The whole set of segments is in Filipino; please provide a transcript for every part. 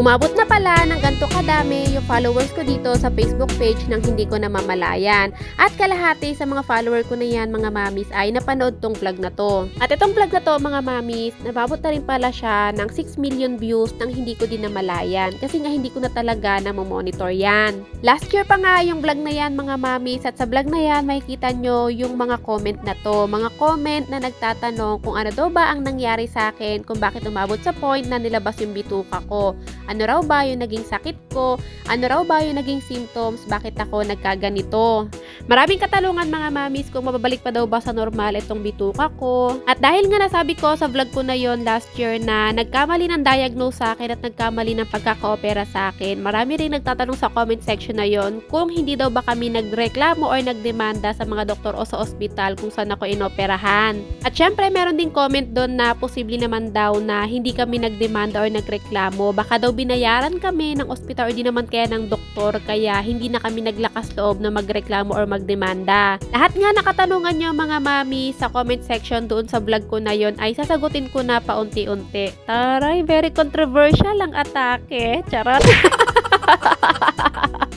Umabot na pala ng ganito kadami yung followers ko dito sa Facebook page nang hindi ko namamalayan. At kalahati sa mga follower ko na yan mga mamis ay napanood tong vlog na to. At itong vlog na to mga mamis, nababot na rin pala siya ng 6 million views nang hindi ko din namalayan. Kasi nga hindi ko na talaga namomonitor yan. Last year pa nga yung vlog na yan mga mamis at sa vlog na yan makikita nyo yung mga comment na to. Mga comment na nagtatanong kung ano daw ba ang nangyari sa akin, kung bakit umabot sa point na nilabas yung bituka ko. Ano raw ba yung naging sakit ko? Ano raw ba yung naging symptoms? Bakit ako nagkaganito? Maraming katalungan mga mamis kung mababalik pa daw ba sa normal itong bituka ko. At dahil nga nasabi ko sa vlog ko na yon last year na nagkamali ng diagnose sa akin at nagkamali ng pagkakaopera sa akin, marami rin nagtatanong sa comment section na yon kung hindi daw ba kami nagreklamo or nagdemanda sa mga doktor o sa ospital kung saan ako inoperahan. At syempre meron din comment doon na posible naman daw na hindi kami nagdemanda or nagreklamo. Baka daw binayaran kami ng ospital or di naman kaya ng doktor kaya hindi na kami naglakas loob na magreklamo or magdemanda. Lahat nga nakatanungan nyo mga mami sa comment section doon sa vlog ko na yon ay sasagutin ko na paunti-unti. Taray, very controversial ang atake. Charot.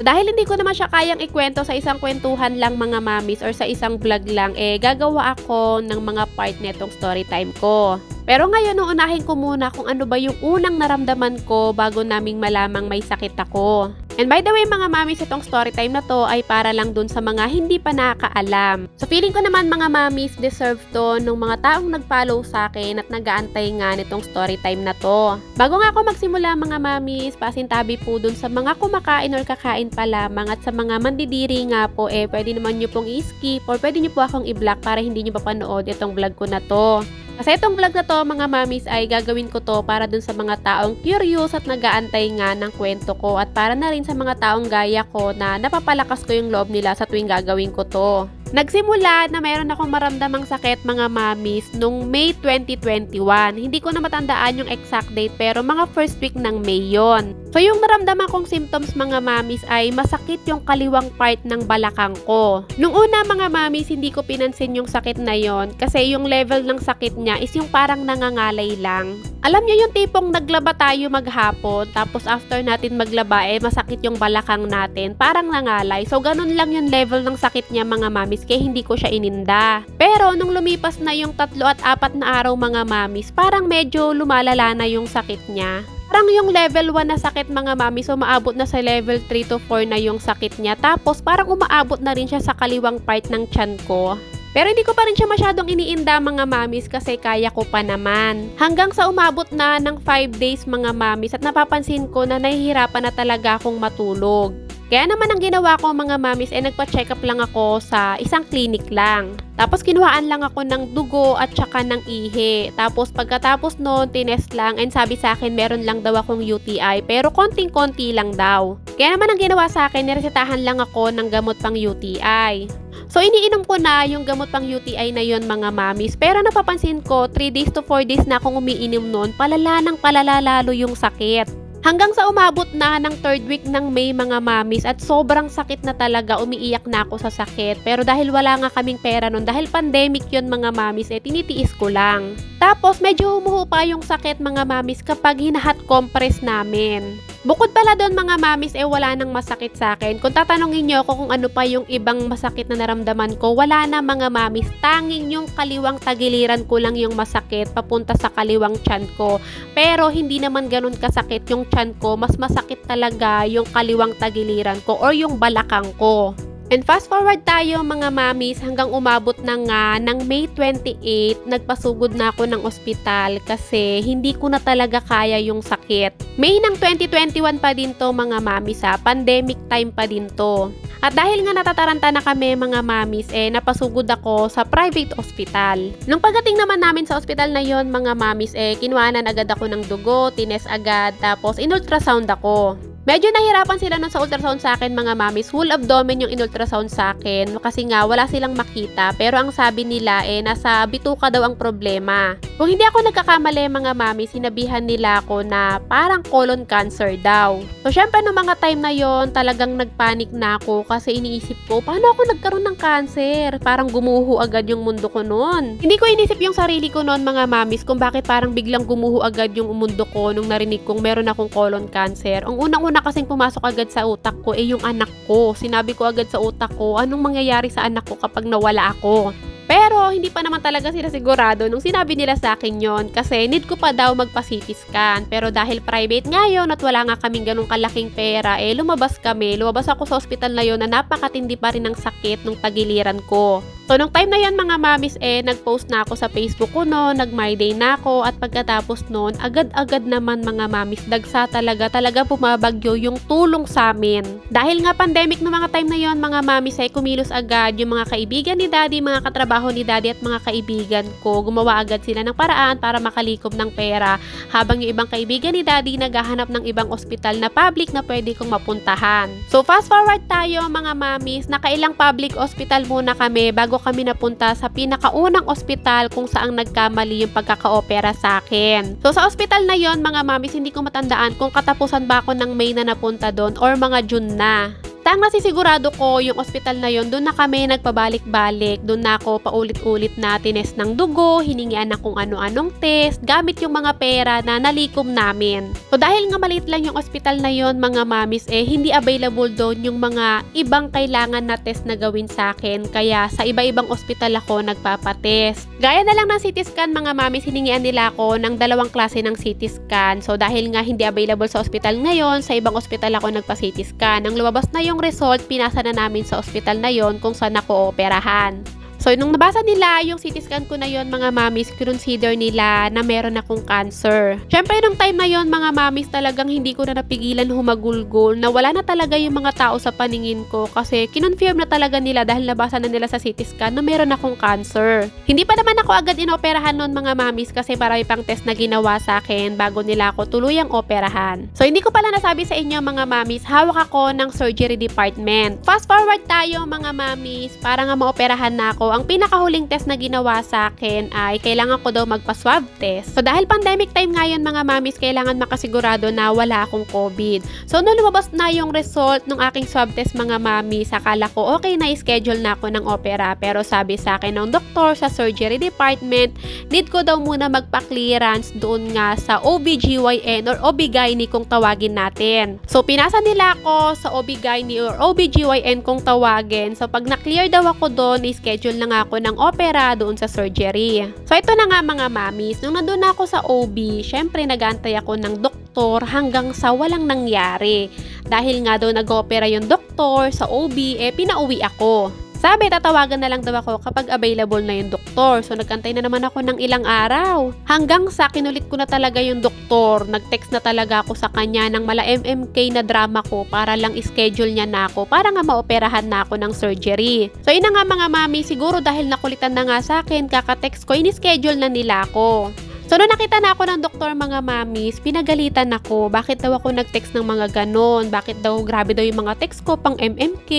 Dahil hindi ko naman siya kayang ikwento sa isang kwentuhan lang mga mamis or sa isang vlog lang, eh gagawa ako ng mga part netong story time ko. Pero ngayon, uunahin ko muna kung ano ba yung unang naramdaman ko bago naming malamang may sakit ako. And by the way mga mamis, itong story time na to ay para lang dun sa mga hindi pa nakakaalam. So feeling ko naman mga mamis, deserve to nung mga taong nag-follow sa akin at nag-aantay nga nitong story time na to. Bago nga ako magsimula mga mamis, pasintabi po dun sa mga kumakain or kakain pa lamang at sa mga mandidiri nga po eh pwede naman nyo pong i-skip or pwede nyo po akong i-block para hindi nyo papanood itong vlog ko na to. Kasi itong vlog na to mga mamis ay gagawin ko to para dun sa mga taong curious at nagaantay nga ng kwento ko at para na rin sa mga taong gaya ko na napapalakas ko yung loob nila sa tuwing gagawin ko to. Nagsimula na mayroon akong maramdamang sakit mga mamis nung May 2021. Hindi ko na matandaan yung exact date pero mga first week ng May yon. So yung naramdaman kong symptoms mga mamis ay masakit yung kaliwang part ng balakang ko. Nung una mga mamis hindi ko pinansin yung sakit na yon kasi yung level ng sakit niya is yung parang nangangalay lang. Alam niyo yung tipong naglaba tayo maghapon tapos after natin maglaba eh masakit yung balakang natin parang nangalay. So ganun lang yung level ng sakit niya mga mamis kaya hindi ko siya ininda. Pero nung lumipas na yung tatlo at apat na araw mga mamis parang medyo lumalala na yung sakit niya. Parang yung level 1 na sakit mga mami, so maabot na sa level 3 to 4 na yung sakit niya. Tapos parang umaabot na rin siya sa kaliwang part ng tiyan ko. Pero hindi ko pa rin siya masyadong iniinda mga mamis kasi kaya ko pa naman. Hanggang sa umabot na ng 5 days mga mamis at napapansin ko na nahihirapan na talaga akong matulog. Kaya naman ang ginawa ko mga mamis ay nagpa-check up lang ako sa isang clinic lang. Tapos kinuhaan lang ako ng dugo at saka ng ihi. Tapos pagkatapos noon, tinest lang and sabi sa akin meron lang daw akong UTI pero konting-konti lang daw. Kaya naman ang ginawa sa akin, niresetahan lang ako ng gamot pang UTI. So iniinom ko na yung gamot pang UTI na yon mga mamis. Pero napapansin ko, 3 days to 4 days na akong umiinom noon, palala ng palala lalo yung sakit. Hanggang sa umabot na ng third week ng May mga mamis at sobrang sakit na talaga, umiiyak na ako sa sakit. Pero dahil wala nga kaming pera nun, dahil pandemic yon mga mamis, eh tinitiis ko lang. Tapos medyo humuhupa yung sakit mga mamis kapag hinahat compress namin. Bukod pala doon mga mamis, eh wala nang masakit sa akin. Kung tatanungin niyo ako kung ano pa yung ibang masakit na naramdaman ko, wala na mga mamis. Tanging yung kaliwang tagiliran ko lang yung masakit papunta sa kaliwang tiyan ko. Pero hindi naman ganun kasakit yung tiyan ko. Mas masakit talaga yung kaliwang tagiliran ko or yung balakang ko. And fast forward tayo mga mamis hanggang umabot na nga ng May 28, nagpasugod na ako ng ospital kasi hindi ko na talaga kaya yung sakit. May ng 2021 pa din to mga mamis ha, pandemic time pa din to. At dahil nga natataranta na kami mga mamis, eh napasugod ako sa private hospital. Nung pagdating naman namin sa ospital na yon mga mamis, eh kinuhanan agad ako ng dugo, tines agad, tapos in-ultrasound ako. Medyo nahirapan sila nun sa ultrasound sa akin mga mamis. Full abdomen yung in-ultrasound sa akin kasi nga wala silang makita. Pero ang sabi nila eh nasa bituka daw ang problema. Kung hindi ako nagkakamali mga mami, sinabihan nila ako na parang colon cancer daw. So syempre no mga time na yon talagang nagpanik na ako kasi iniisip ko paano ako nagkaroon ng cancer? Parang gumuho agad yung mundo ko noon. Hindi ko inisip yung sarili ko noon mga mamis kung bakit parang biglang gumuho agad yung mundo ko nung narinig kong meron akong colon cancer. Ang unang-una kasing pumasok agad sa utak ko eh yung anak ko. Sinabi ko agad sa utak ko anong mangyayari sa anak ko kapag nawala ako. Pero hindi pa naman talaga sila sigurado nung sinabi nila sa akin yon kasi need ko pa daw magpa-CT scan. Pero dahil private nga yun at wala nga kaming ganong kalaking pera, eh lumabas kami. Lumabas ako sa ospital na yon na napakatindi pa rin ng sakit nung tagiliran ko. So, nung time na yan mga mamis, eh, nag-post na ako sa Facebook ko no, nag-my day na ako, at pagkatapos noon, agad-agad naman mga mamis, dagsa talaga, talaga pumabagyo yung tulong sa amin. Dahil nga pandemic no mga time na yon mga mamis, ay kumilos agad yung mga kaibigan ni daddy, mga katrabaho ni daddy at mga kaibigan ko, gumawa agad sila ng paraan para makalikom ng pera, habang yung ibang kaibigan ni daddy naghahanap ng ibang ospital na public na pwede kong mapuntahan. So, fast forward tayo mga mamis, nakailang public hospital muna kami bago kami napunta sa pinakaunang ospital kung saan nagkamali yung pagkaka-opera sa akin. So sa ospital na yon mga mamis, hindi ko matandaan kung katapusan ba ako ng May na napunta doon or mga June na. Tang nasisigurado ko yung ospital na yon, doon na kami nagpabalik-balik. Doon na ako paulit-ulit na tines ng dugo, hiningian na kung ano-anong test, gamit yung mga pera na nalikom namin. So dahil nga maliit lang yung ospital na yon, mga mamis, eh hindi available doon yung mga ibang kailangan na test na gawin sa akin. Kaya sa iba-ibang ospital ako nagpapatest. Gaya na lang ng CT scan, mga mamis, hiningian nila ako ng dalawang klase ng CT scan. So dahil nga hindi available sa ospital ngayon, sa ibang ospital ako nagpa-CT scan. Ang lumabas na yung result, pinasa na namin sa ospital na yon kung saan ako operahan. So, nung nabasa nila yung CT scan ko na yon mga mamis, consider nila na meron akong cancer. Syempre, nung time na yon mga mamis, talagang hindi ko na napigilan humagulgol na wala na talaga yung mga tao sa paningin ko kasi kinonfirm na talaga nila dahil nabasa na nila sa CT scan na meron akong cancer. Hindi pa naman ako agad inoperahan noon mga mamis kasi marami pang test na ginawa sa akin bago nila ako tuluyang operahan. So, hindi ko pala nasabi sa inyo mga mamis, hawak ako ng surgery department. Fast forward tayo mga mamis, para nga maoperahan na ako ang pinakahuling test na ginawa sa akin ay kailangan ko daw magpa-swab test. So dahil pandemic time ngayon mga mamis, kailangan makasigurado na wala akong COVID. So nung lumabas na yung result ng aking swab test mga mamis, akala ko okay na schedule na ako ng opera. Pero sabi sa akin ng doktor sa surgery department, need ko daw muna magpa-clearance doon nga sa OBGYN or OB-GYN kung tawagin natin. So pinasa nila ako sa OB-GYN or OBGYN kung tawagin. So pag na-clear daw ako doon, schedule na nga ako ng opera doon sa surgery. So ito na nga mga mamis, nung nandun na ako sa OB, syempre nagantay ako ng doktor hanggang sa walang nangyari. Dahil nga daw nag-opera yung doktor sa OB, eh pinauwi ako. Sabi, tatawagan na lang daw ako kapag available na yung doktor. So, nagkantay na naman ako ng ilang araw. Hanggang sa kinulit ko na talaga yung doktor. Nag-text na talaga ako sa kanya ng mala MMK na drama ko para lang schedule niya na ako para nga maoperahan na ako ng surgery. So, yun na nga mga mami, siguro dahil nakulitan na nga sa akin, kaka-text ko, in-schedule na nila ako. So, nung nakita na ako ng doktor mga mamis, pinagalitan ako. Bakit daw ako nag-text ng mga ganon? Bakit daw grabe daw yung mga text ko pang MMK?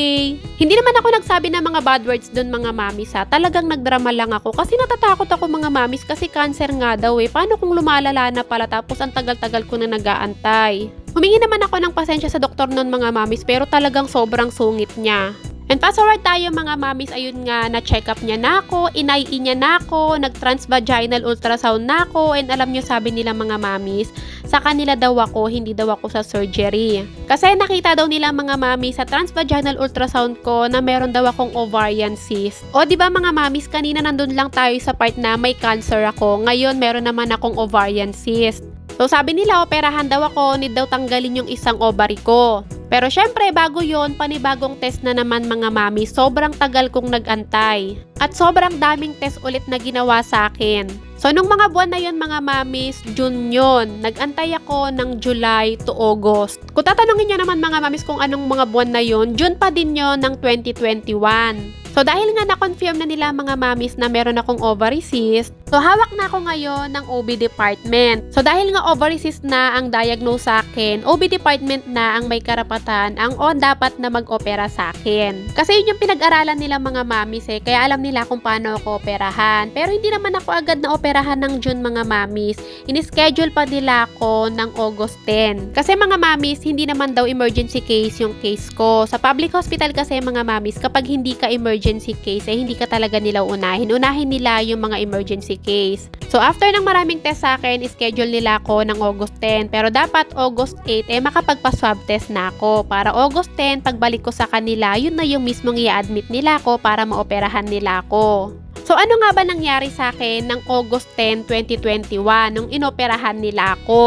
Hindi naman ako nagsabi ng mga bad words doon mga mamis ha. Talagang nagdrama lang ako kasi natatakot ako mga mamis kasi cancer nga daw eh. Paano kung lumalala na pala tapos ang tagal-tagal ko na nag-aantay? Humingi naman ako ng pasensya sa doktor noon mga mamis pero talagang sobrang sungit niya. And fast forward tayo mga mamis, ayun nga, na-check up niya na ako, inai niya na ako, nag-transvaginal ultrasound na ako, and alam niyo sabi nila mga mamis, sa kanila daw ako, hindi daw ako sa surgery. Kasi nakita daw nila mga mamis sa transvaginal ultrasound ko na meron daw akong ovarian cyst. O di ba mga mamis, kanina nandun lang tayo sa part na may cancer ako, ngayon meron naman akong ovarian cyst. So sabi nila, operahan daw ako, need daw tanggalin yung isang ovary ko. Pero syempre, bago yon panibagong test na naman mga mami, sobrang tagal kong nagantay. At sobrang daming test ulit na ginawa sa akin. So, nung mga buwan na yon mga mamis, June yon. Nagantay ako ng July to August. Kung tatanungin nyo naman mga mamis kung anong mga buwan na yon, June pa din yon ng 2021. So dahil nga na-confirm na nila mga mamis na meron akong ovary cyst, so hawak na ako ngayon ng OB department. So dahil nga ovary cyst na ang diagnose sa akin, OB department na ang may karapatan ang o dapat na mag-opera sa akin. Kasi yun yung pinag-aralan nila mga mamis eh, kaya alam nila kung paano ako operahan. Pero hindi naman ako agad na operahan ng June mga mamis. In-schedule pa nila ako ng August 10. Kasi mga mamis, hindi naman daw emergency case yung case ko. Sa public hospital kasi mga mamis, kapag hindi ka emergency case, eh hindi ka talaga nila unahin. Unahin nila yung mga emergency case. So after ng maraming test sa akin, schedule nila ako ng August 10. Pero dapat August 8, eh makapagpa-swab test na ako. Para August 10, pagbalik ko sa kanila, yun na yung mismong i-admit nila ako para maoperahan nila ako. So ano nga ba nangyari sa akin ng August 10, 2021 nung inoperahan nila ako?